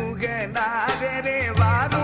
ಸುಗಂಧಾದರೆ ವಾರು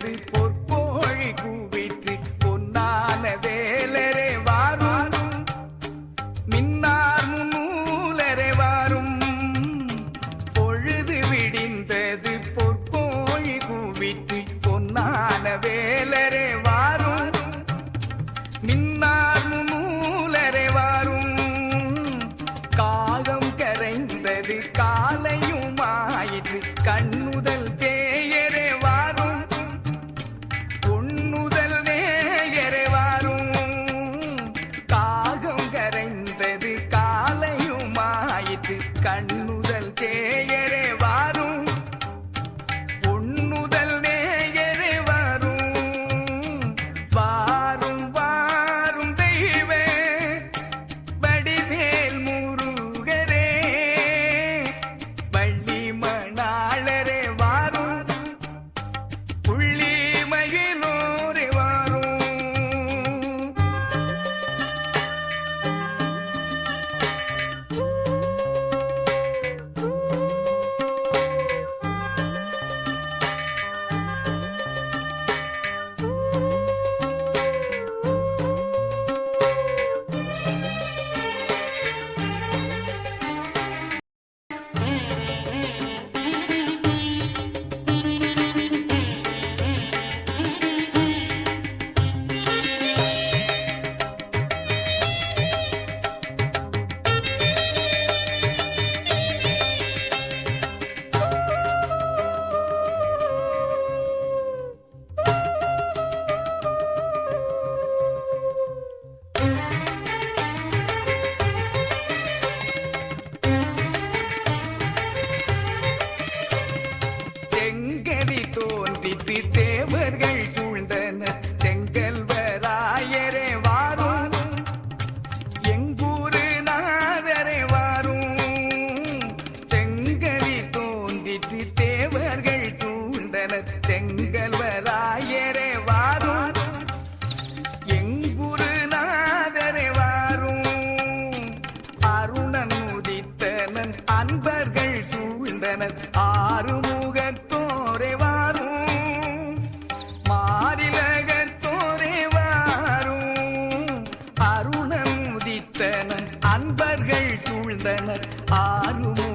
பொற்போழி கூவி சேயரே வாரும். பொன்னுதல் நேயரே வாரும். வாரும் வாரும் தெய்வ வடிவேல் முருகரே. வள்ளி மணாளரே வாரும். புள்ளி கோட்டி தேவர்கள் யாருமே